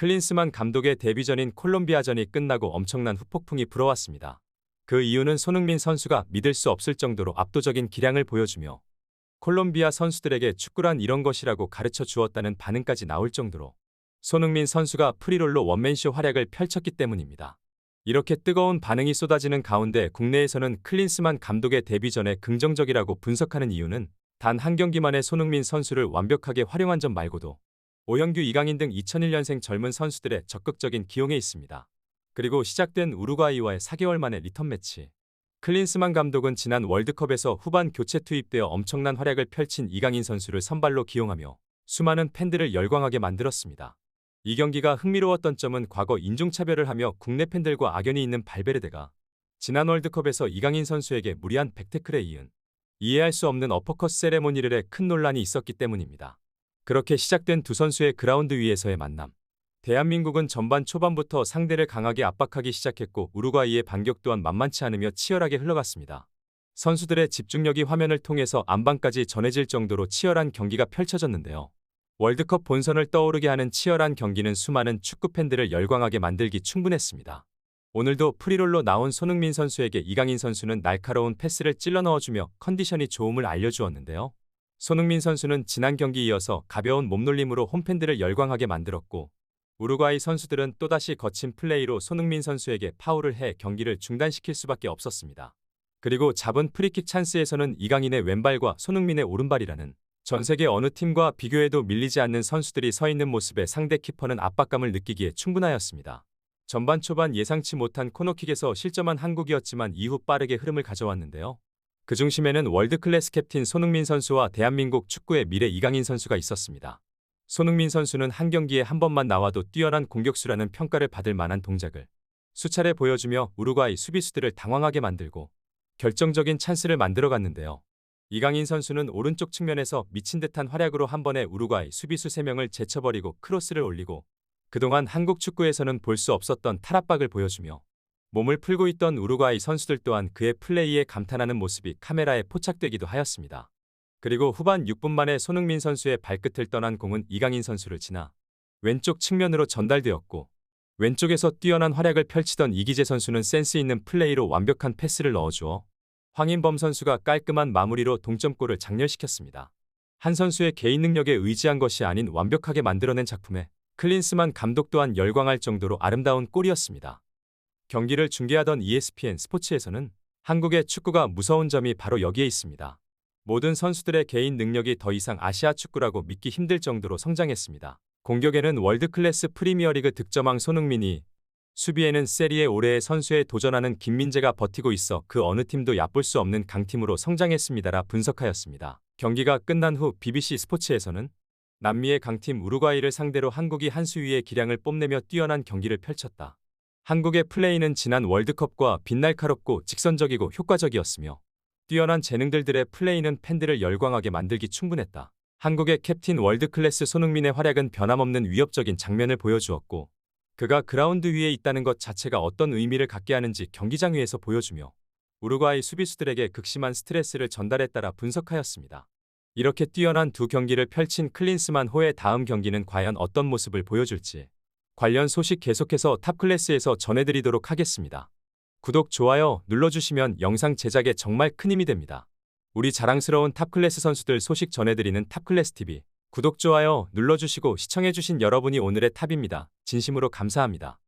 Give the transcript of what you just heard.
클린스만 감독의 데뷔전인 콜롬비아전이 끝나고 엄청난 후폭풍이 불어왔습니다. 그 이유는 손흥민 선수가 믿을 수 없을 정도로 압도적인 기량을 보여주며 콜롬비아 선수들에게 축구란 이런 것이라고 가르쳐 주었다는 반응까지 나올 정도로 손흥민 선수가 프리롤로 원맨쇼 활약을 펼쳤기 때문입니다. 이렇게 뜨거운 반응이 쏟아지는 가운데 국내에서는 클린스만 감독의 데뷔 전에 긍정적이라고 분석하는 이유는 단 한 경기만에 손흥민 선수를 완벽하게 활용한 점 말고도 오영규, 이강인 등 2001년생 젊은 선수들의 적극적인 기용에 있습니다. 그리고 시작된 우루과이와의 4개월 만의 리턴 매치. 클린스만 감독은 지난 월드컵에서 후반 교체 투입되어 엄청난 활약을 펼친 이강인 선수를 선발로 기용하며 수많은 팬들을 열광하게 만들었습니다. 이 경기가 흥미로웠던 점은 과거 인종차별을 하며 국내 팬들과 악연이 있는 발베르데가 지난 월드컵에서 이강인 선수에게 무리한 백태클에 이은 이해할 수 없는 어퍼컷 세레모니를 해 큰 논란이 있었기 때문입니다. 그렇게 시작된 두 선수의 그라운드 위에서의 만남. 대한민국은 전반 초반부터 상대를 강하게 압박하기 시작했고 우루과이의 반격 또한 만만치 않으며 치열하게 흘러갔습니다. 선수들의 집중력이 화면을 통해서 안방까지 전해질 정도로 치열한 경기가 펼쳐졌는데요. 월드컵 본선을 떠오르게 하는 치열한 경기는 수많은 축구 팬들을 열광하게 만들기 충분했습니다. 오늘도 프리롤로 나온 손흥민 선수에게 이강인 선수는 날카로운 패스를 찔러 넣어주며 컨디션이 좋음을 알려주었는데요. 손흥민 선수는 지난 경기 이어서 가벼운 몸놀림으로 홈팬들을 열광하게 만들었고 우루과이 선수들은 또다시 거친 플레이로 손흥민 선수에게 파울을 해 경기를 중단시킬 수밖에 없었습니다. 그리고 잡은 프리킥 찬스에서는 이강인의 왼발과 손흥민의 오른발이라는 전 세계 어느 팀과 비교해도 밀리지 않는 선수들이 서 있는 모습에 상대 키퍼는 압박감을 느끼기에 충분하였습니다. 전반 초반 예상치 못한 코너킥에서 실점한 한국이었지만 이후 빠르게 흐름을 가져왔는데요. 그 중심에는 월드클래스 캡틴 손흥민 선수와 대한민국 축구의 미래 이강인 선수가 있었습니다. 손흥민 선수는 한 경기에 한 번만 나와도 뛰어난 공격수라는 평가를 받을 만한 동작을 수차례 보여주며 우루과이 수비수들을 당황하게 만들고 결정적인 찬스를 만들어갔는데요. 이강인 선수는 오른쪽 측면에서 미친 듯한 활약으로 한 번에 우루과이 수비수 3명을 제쳐버리고 크로스를 올리고 그동안 한국 축구에서는 볼 수 없었던 탈압박을 보여주며 몸을 풀고 있던 우루과이 선수들 또한 그의 플레이에 감탄하는 모습이 카메라에 포착되기도 하였습니다. 그리고 후반 6분 만에 손흥민 선수의 발끝을 떠난 공은 이강인 선수를 지나 왼쪽 측면으로 전달되었고 왼쪽에서 뛰어난 활약을 펼치던 이기재 선수는 센스 있는 플레이로 완벽한 패스를 넣어주어 황인범 선수가 깔끔한 마무리로 동점골을 장렬시켰습니다. 한 선수의 개인 능력에 의지한 것이 아닌 완벽하게 만들어낸 작품에 클린스만 감독 또한 열광할 정도로 아름다운 골이었습니다. 경기를 중계하던 ESPN 스포츠에서는 한국의 축구가 무서운 점이 바로 여기에 있습니다. 모든 선수들의 개인 능력이 더 이상 아시아 축구라고 믿기 힘들 정도로 성장했습니다. 공격에는 월드클래스 프리미어리그 득점왕 손흥민이 수비에는 세리에 올해의 선수에 도전하는 김민재가 버티고 있어 그 어느 팀도 얕볼 수 없는 강팀으로 성장했습니다라 분석하였습니다. 경기가 끝난 후 BBC 스포츠에서는 남미의 강팀 우루과이를 상대로 한국이 한수 위의 기량을 뽐내며 뛰어난 경기를 펼쳤다. 한국의 플레이는 지난 월드컵과 빛날카롭고 직선적이고 효과적이었으며 뛰어난 재능들들의 플레이는 팬들을 열광하게 만들기 충분했다. 한국의 캡틴 월드클래스 손흥민의 활약은 변함없는 위협적인 장면을 보여주었고 그가 그라운드 위에 있다는 것 자체가 어떤 의미를 갖게 하는지 경기장 위에서 보여주며 우루과이 수비수들에게 극심한 스트레스를 전달했다라 분석하였습니다. 이렇게 뛰어난 두 경기를 펼친 클린스만 호의 다음 경기는 과연 어떤 모습을 보여줄지 관련 소식 계속해서 탑클래스에서 전해드리도록 하겠습니다. 구독, 좋아요 눌러주시면 영상 제작에 정말 큰 힘이 됩니다. 우리 자랑스러운 탑클래스 선수들 소식 전해드리는 탑클래스TV 구독, 좋아요 눌러주시고 시청해주신 여러분이 오늘의 탑입니다. 진심으로 감사합니다.